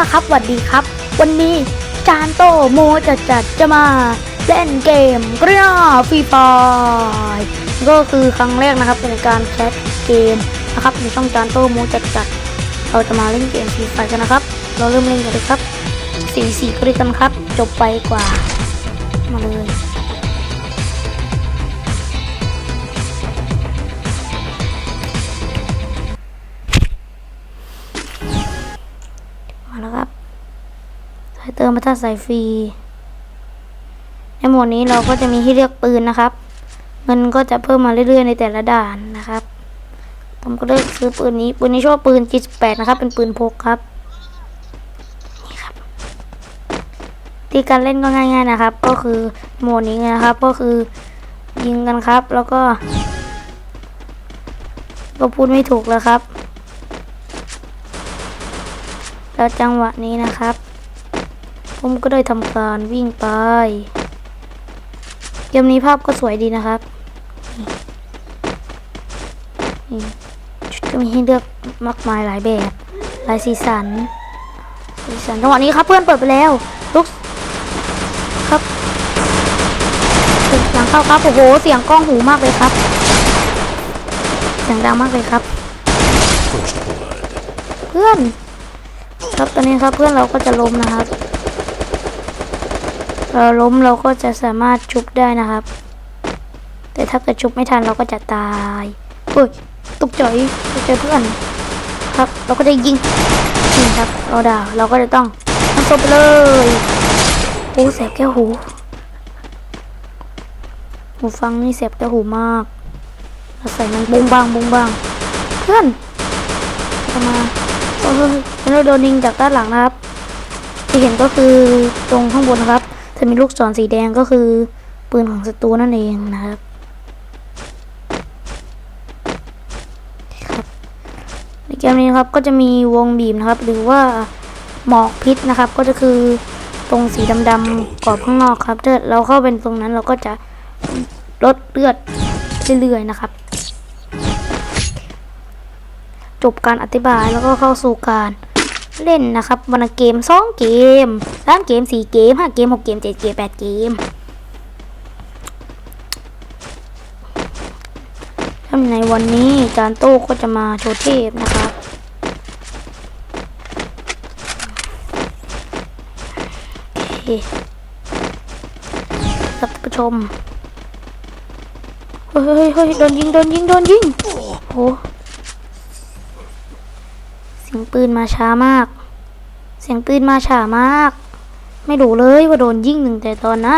ล่ะครับสวัสดีครับ วันนี้จานโตโมจัดจัดจะมาเล่นเกมกรีนาฟรีไฟก็คือครั้งแรกนะครับในการแคสเกมนะครับในช่องจานโตโมจัดจัด เราจะมาเล่นเกมฟรีไฟกันนะครับ เราเริ่มเล่นกันเลยครับสี่สีก็ได้กันครับ จบไปกว่า มาเลย มาถ้าใส่ฟรีในหมวดนี้เราก็จะมีให้เลือกปืนนะครับ เงินก็จะเพิ่มมาเรื่อยๆในแต่ละด่านนะครับ ผมก็เลือกซื้อปืนนี้ปืนนี้ชอบปืน G8 นะครับ เป็นปืนพกครับนี่ครับที่การเล่นก็ง่ายๆนะครับ ก็คือโหมดนี้นะครับ ก็คือยิงกันครับ แล้วก็ก็พูดไม่ถูกแล้วครับ แล้วจังหวะนี้นะครับ ผมก็ได้ทำการวิ่งไปเกมนี้ภาพก็สวยดีนะครับชุดก็มีให้เลือกมากมายหลายแบบ หลายสีสัน สีสันจังหวะนี้ครับเพื่อนเปิดไปแล้วลุกครับหลังเข้าครับโอ้โหเสียงกล้องหูมากเลยครับ เสียงดังมากเลยครับ เพื่อน ครับตอนนี้ครับเพื่อนเราก็จะล้มนะครับ เราล้มเราก็จะสามารถชุบได้นะครับ แต่ถ้าเกิดชุบไม่ทันเราก็จะตายเฮ้ยตกใจตกใจเพื่อนครับ เราก็จะยิงยิงครับเราดาวเราก็จะต้องทำศพไปเลยโอ้แสบแก้วหูหูฟังนี่แสบแก้วหูมากเราใส่มันบุ้งบางบุ้งบางเพื่อนมาโอ้ยเราโดนยิงจากด้านหลังนะครับ ที่เห็นก็คือตรงข้างบนนะครับ จะมีลูกศรสีแดงก็คือ ปืนของศัตรูนั่นเองนะครับครับในเกมนี้นะครับก็จะมีวงบีมนะครับ หรือว่าหมอกพิษนะครับ ก็จะคือตรงสีดำๆกรอบข้างนอกครับถ้าเราเข้าเป็นตรงนั้นเราก็จะลดเลือดเรื่อยๆนะครับ จบการอธิบายแล้วก็เข้าสู่การ เล่นนะครับวันเกมสองเกมสามเกมสี่เกมห้าเกมหกเกมเจ็ดเกมแปดเกมถ้าในวันนี้จานโต้ก็จะมาโชว์เทพนะครับโอเครับท่านผู้ชม เฮ้ยเฮ้ยเฮ้ยโดนยิง โดนยิง โดนยิงโหเสียงปืนมาช้ามาก เสียงปืนมาช้ามาก ไม่รู้เลยว่าโดนยิงหนึ่งแต่ตอนไหน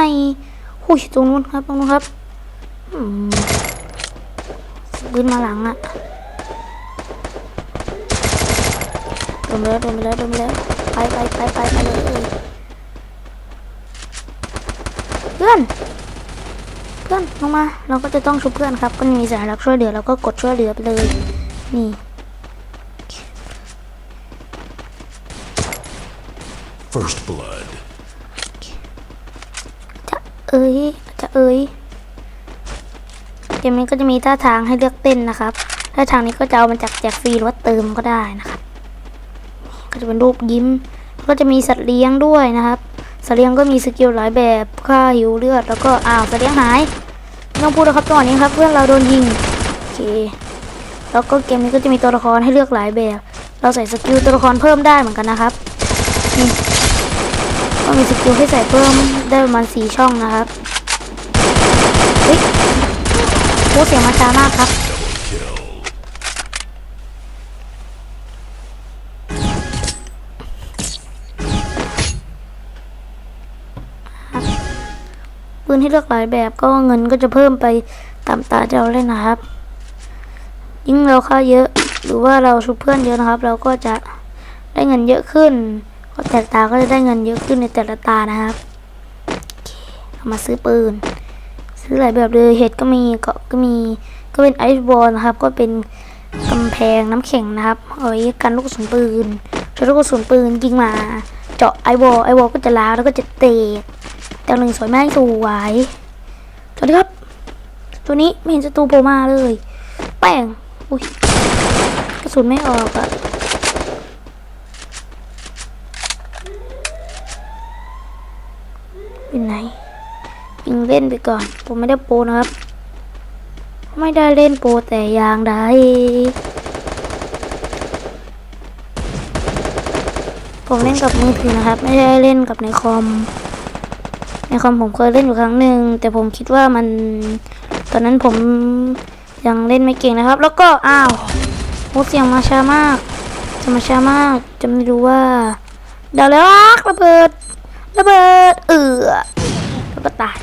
หุยตรงนู้นครับตรงนู้นครับเสียงปืนมาหลังอะโดนไปแล้วโดนไปแล้วโดนไปแล้วไปไปไปไปไปเลยเพื่อนเพื่อนลงมา เราก็จะต้องชุบเพื่อนครับ ก็มีสัญลักช่วยเหลือเราก็กดช่วยเหลือไปเลย นี่ First blood. จะเอ้ยจะเอ้ยเกมนี้ก็จะมีท่าทางให้เลือกเต้นนะครับท่าทางนี้ก็จะเอามาจากแจกฟรีหรือว่าเติมก็ได้นะครับก็จะเป็นรูปยิ้ม ก็จะมีสัตว์เลี้ยงด้วยนะครับ สัตว์เลี้ยงก็มีสกิลหลายแบบฆ่าหิวเลือดแล้วก็อ้าวสัตว์เลี้ยงหายไม่ต้องพูดแล้วครับจังหวะนี้ครับ เพื่อนเราโดนยิงโอเคแล้วก็เกมนี้ก็จะมีตัวละครให้เลือกหลายแบบ เราใส่สกิลตัวละครเพิ่มได้เหมือนกันนะครับนี่ ก็มีสกิลให้ใส่เพิ่มได้ประมาณสี่ช่องนะครับเฮ้ยโอ้เสียงมาช้ามากครับปืนที่เลือกหลายแบบก็เงินก็จะเพิ่มไปตามตาที่เราเล่นนะครับ ยิ่งเราค่าเยอะหรือว่าเราชุบเพื่อนเยอะนะครับ เราก็จะได้เงินเยอะขึ้น แต่ละตาก็จะได้เงินเยอะขึ้นในแต่ละตานะครับเเอามาซื้อปืน ซื้อหลายแบบเลยเห็ดก็มีเกาะก็มี ก็เป็นไอซ์บอลนะครับ ก็เป็นกำแพงน้ำแข็งนะครับเอาไว้กันลูกกระสุนปืนใช้ลูกกระสุนปืนยิงมา เจาะไอวอลไอวอลก็จะล้าวแล้วก็จะเตะแต่หนึ่งสวยมากสวยสวัสดีครับ ตัวนี้ไม่เห็นศัตรูโผล่มาเลย แป้งอุ้ยกระสุนไม่ออกอะ อยู่ไหนยิงเล่นไปก่อน ผมไม่ได้โปรนะครับ ไม่ได้เล่นโปรแต่อย่างใดผมเล่นกับมือถือนะครับ ไม่ได้เล่นกับในคอม ในคอมผมเคยเล่นอยู่ครั้งหนึ่งแต่ผมคิดว่ามัน ตอนนั้นผมยังเล่นไม่เก่งนะครับ แล้วก็อ้าวโอ้เสียงมาช้ามากจะมาช้ามากจะไม่รู้ว่าเดาวแล้วระเบิด ระเบิดเอือแล้วก็ตาย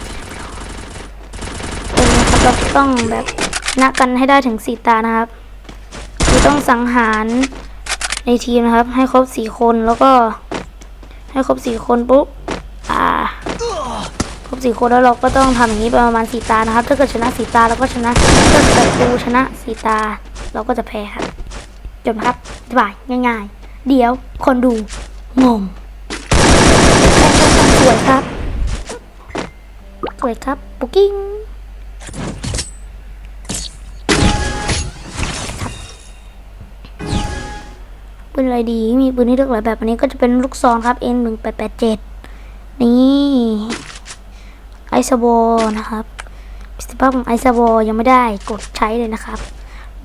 เป็นนะครับเราต้องแบบนะกันให้ได้ถึงสี่ตานะครับคือต้องสังหารในทีมนะครับ ให้ครบสี่คนแล้วก็ ให้ครบสี่คนปุ๊บอ่าครบสี่คนแล้วเราก็ต้องทำอย่างนี้ประมาณสี่ตานะครับ ถ้าเกิดชนะสี่ตาเราก็ชนะถ้าเกิดดูชนะสี่ตา เราก็จะแพ้ครับจบนะครับสบายง่าย ๆ เดี๋ยวคนดูงง วยครับ สวยครับ ปุกกิ้งครับปืนอะไรดี มีปืนที่เลือกหลายแบบอันนี้ก็จะเป็นลูกซองครับ N 1 8 8 7นี่ไอซ์บอนะครับประสิทธิภาพของไอซ์บอยังไม่ได้กดใช้เลยนะครับ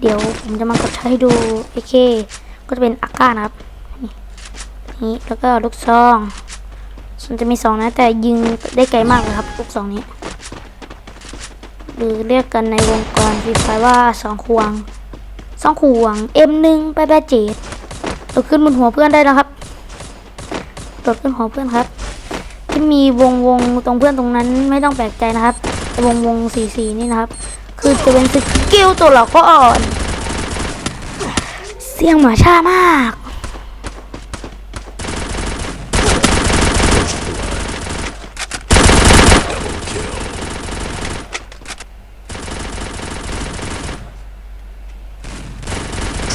เดี๋ยวผมจะมากดใช้ให้ดูโอเค ก็จะเป็นอาก้านะครับนี่แล้วก็ลูกซอง ส่วนจะมีสองนะ แต่ยิงได้ไกลมากเลยครับลูกซองนี้ หรือเรียกกันในวงกรฟีไฟว่าสองควงสองควง M1 ไปแปดเจ็ดเราขึ้นบนหัวเพื่อนได้นะครับโดขึ้นหัวเพื่อนครับ ที่มีวงวงตรงเพื่อนตรงนั้นไม่ต้องแปลกใจนะครับ วงวงสีสีนี่นะครับ คือจะเป็นสกิลตัวเราก็อ่อน เสียงหมาช่ามาก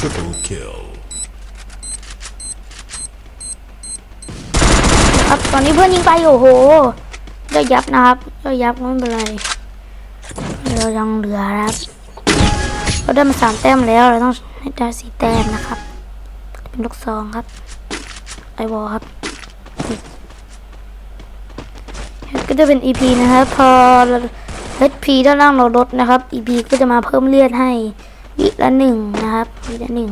Triple kill. ครับตอนนี้เพื่อนยิงไปโอ้โหได้ยับนะครับได้ยับไม่เป็นไรเรายังเหลือครับเราได้มาสามแต้มแล้วเราต้องให้ได้สี่แต้มนะครับ เป็นลูกซองครับไอวอลครับก็จะเป็น EP นะครับพอ HP ด้านล่างเราลดนะครับ EP ก็จะมาเพิ่มเลือดให้ วิละหนึ่งนะครับวิละหนึ่ง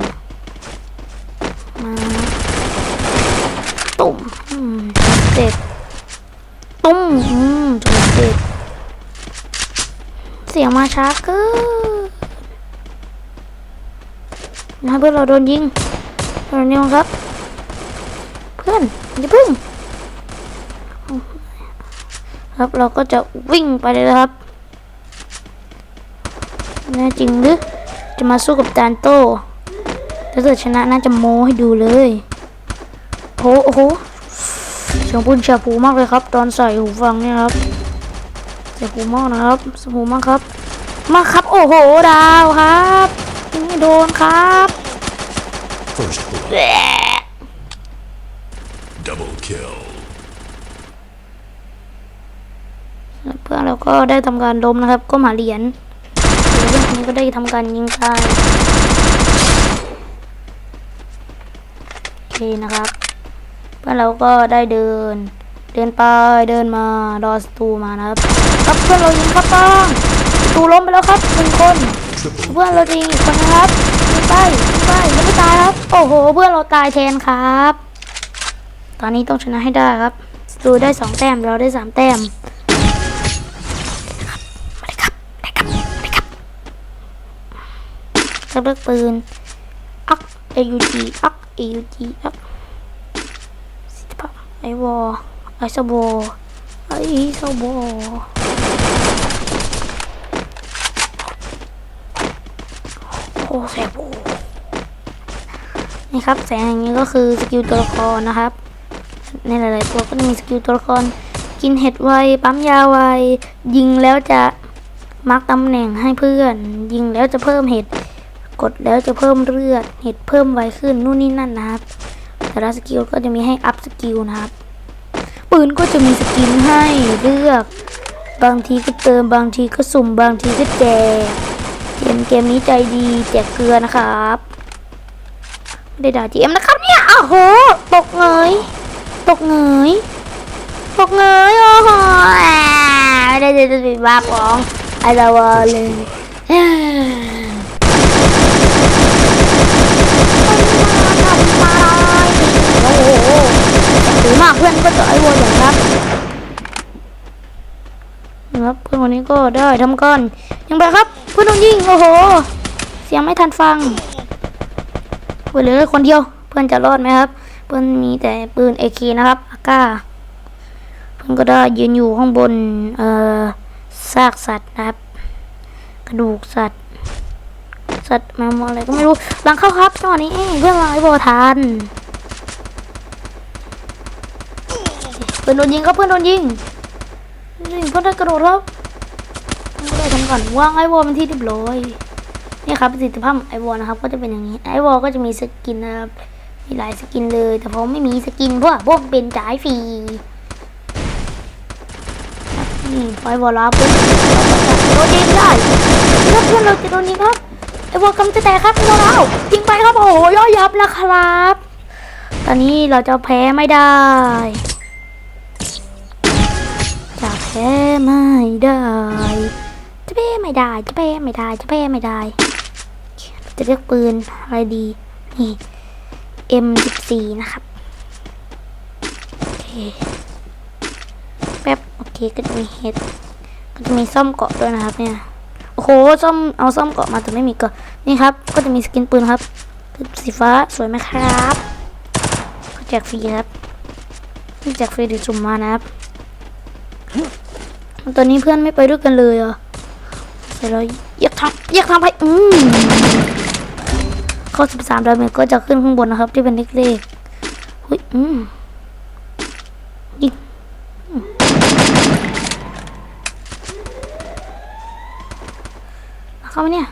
มาตุ่มเจ็บตุ้มเจ็บเสียงมาช้าเกินนะเพื่อนเราโดนยิงโดนยิงครับ เพื่อนอย่าพึ่ง ครับเราก็จะวิ่งไปเลยนะครับแน่จริงหรือ จะมาสู้กับจานโต้ถ้าเกิดชนะน่าจะโมให้ดูเลยโอ้โหโอ้โหเสียงปุ่นเฉียบหูมากเลยครับ ตอนใส่หูฟังเนี่ยครับเสียบหูมากนะครับเสียบหูมากครับ มาครับ โอ้โห ดาวครับยิงไม่โดนครับ First blood. แหละ Double kill. เพื่อนเราก็ได้ทำการล้มนะครับ ก็มาเหรียญเพื่อนคนนี้ ก็ได้ทำการยิงตายโอเคนะครับเพื่อนเราก็ได้เดิน เดินไปเดินมารอศัตรูมานะครับ ครับเพื่อนเรายิงครับป้องตูล้มไปแล้วครับหนึ่งคน เพื่อนเราจะยิงอีกคนนะครับยิงไปยิงไปยังไม่ตายครับ โอ้โห เพื่อนเราตายแทนครับ ตอนนี้ต้องชนะให้ได้ครับตูได้สองแต้มเราได้สามแต้ม จะเลือกปืนอัก AUG อัก AUG อักสิทธิภาพไอวอไอซบอไอซบอโอ้แสบโอนี่ครับแสงอย่างนี้ก็คือสกิลตัวละครนะครับ ในหลาย ๆ ตัวก็จะมีสกิลตัวละคร กินเห็ดไวปั๊มยาไวยิงแล้วจะมาร์กตำแหน่งให้เพื่อน ยิงแล้วจะเพิ่มเห็ด กดแล้วจะเพิ่มเลือดเห็ดเพิ่มไวขึ้นนู่นนี่นั่นนะครับแต่ละสกิลก็จะมีให้อัพสกิลนะครับ ปืนก็จะมีสกินให้เลือก บางทีก็เติมบางทีก็สุ่มบางทีก็แจกเกมเกมนี้ใจดีแจกเกลือนะครับไม่ได้ด่าจีเอ็มนะครับเนี่ยอ้าวโหตกเงยตกเงยตกเลยโอ้โหไม่ได้จะปิดบ้าของไอละวเลย ถือมากเพื่อนก็จะไอวอลอย่างครับนะครับเพื่อนคนนี้ก็ได้ทำก่อนยังไปครับ เพื่อนโดนยิงโอ้โห เสียงไม่ทันฟังเพื่อนเหลือคนเดียว เพื่อนจะรอดไหมครับ เพื่อนมีแต่ปืนเอคนะครับอาก้าเพื่อนก็ได้ยืนอยู่ข้างบนเอ่อซากสัตว์นะครับ กระดูกสัตว์สัตว์แมวมออะไรก็ไม่รู้หลังเข้าครับจังหวะนี้เองเพื่อนวางไอ้บอทานเพื่อนโดนยิงครับเพื่อนโดนยิงยิงเพื่อนได้กระโดดครับก็ได้ทำก่อนวางไอ้บอเป็นที่เรียบร้อยนี่ครับประสิทธิภาพไอวอลนะครับ ก็จะเป็นอย่างนี้ไอวอลก็จะมีสกินนะครับมีหลายสกินเลย แต่ผมไม่มีสกินเพราะว่าพวกเป็นจ่ายฟรีนี่ไฟบอลลาปุ๊บเราจะโดนยิงได้แล้วเพื่อนเราจะโดนยิงครับไอ้บอลกำลังจะแตกครับเราเรายิงไปครับโอ้โหย่อยยับแล้วครับ ตอนนี้เราจะแพ้ไม่ได้ แพ้ไม่ได้ จะแพ้ไม่ได้ จะแพ้ไม่ได้ จะแพ้ไม่ได้ จะเลือกปืนอะไรดี นี่ M14 นะครับ โอเค แป๊บ โอเค ก็จะมีเห็ดก็จะมีซ่อมเกาะด้วยนะครับเนี่ย โอ้โห ซ่อม เอาซ่อมเกาะมาแต่ไม่มีเกาะ นี่ครับ ก็จะมีสกินปืนครับ สีฟ้า สวยไหมครับแจกฟรีครับนี่แจกฟรีหรือจุ่มมานะครับ ตอนนี้เพื่อนไม่ไปด้วยกันเลยอะเสร็จแล้วอยกทำอยกทำไปอืมข้อสิบสามดาวเมจก็จะขึ้นข้างบนนะครับ ที่เป็นเลขๆหุ้ยอืมยิงเข้ามาเนี่ย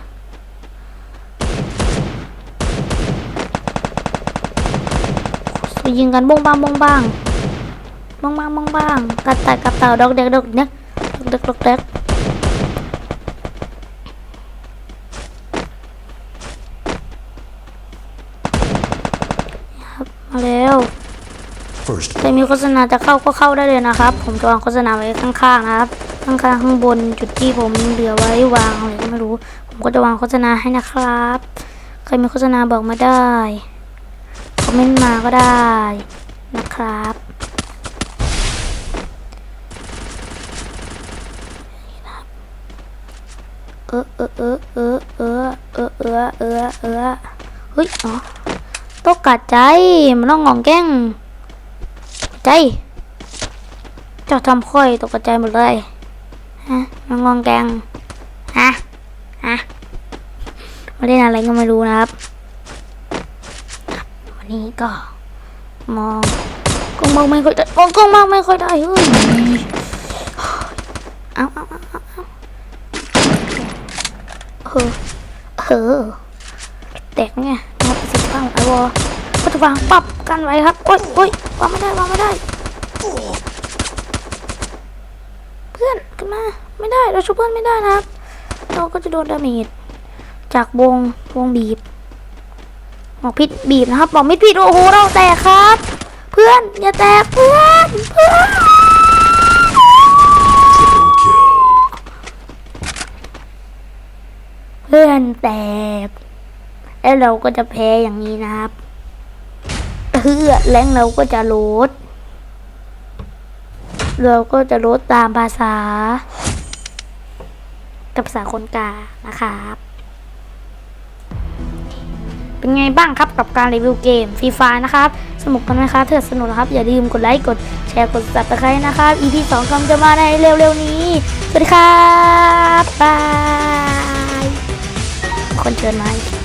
ยิงกันบ้งบ้างบ้งบ้าง บงบางบงบางกัดตายกับเต่าดอกเด็กดอกเด็กดอกเด็กดอกเด็กครับมาแล้ว First ใครมีโฆษณาจะเข้าก็เข้าได้เลยนะครับ ผมจะวางโฆษณาไว้ข้างๆนะครับ ข้างๆข้างบนจุดที่ผมเหลือไว้วางอะไรก็ไม่รู้ ผมก็จะวางโฆษณาให้นะครับใครมีโฆษณาบอกมาได้คอมเมนต์มาก็ได้นะครับ อเออเออเออเออเออเออเออเออเฮ้ยอ๋อตกกัดใจมันต้องงองแก้ง ใจเจ้าทำค่อยตกใจหมดเลยฮะมันงองแกงฮะฮะมาเล่นอะไรก็ไม่รู้นะครับวันนี้ก็มองกล้องมองไม่ค่อยได้มองกล้องมองไม่ค่อยได้เฮ้ยเอาเอาเอา อเอออเออแตกเนี่ยนะครับประสิทธิภางไอวอลก็จะวางปับกันไว้ครับโอ๊ยโอ๊ยวางไม่ได้วางไม่ได้ เพื่อนขึ้นมาไม่ได้เราช่วยเพื่อนไม่ได้นะครับ เราก็จะโดนดาเมจจากวงวงบีบบอกพิษบีบนะครับบอกไม่ผิดโอ้โหเราแตกครับ เพื่อนอย่าแตกเพื่อนเพื่อน พื่อนแตก แล้วเราก็จะแพ้อย่างนี้นะครับเพื่อแรงเราก็จะลด เราก็จะลดตามภาษา กับภาษาคนกานะครับ เป็นไงบ้างครับกับการรีวิวเกมฟรีไฟนะครับ สนุกกันไหมครับถ้าสนุกนะครับ อย่าลืมกดไลค์ กดแชร์ กด subscribe นะครับ EP 2กำลังจะมาในเร็วๆนี้ สวัสดีครับบาย คนเจอนไม้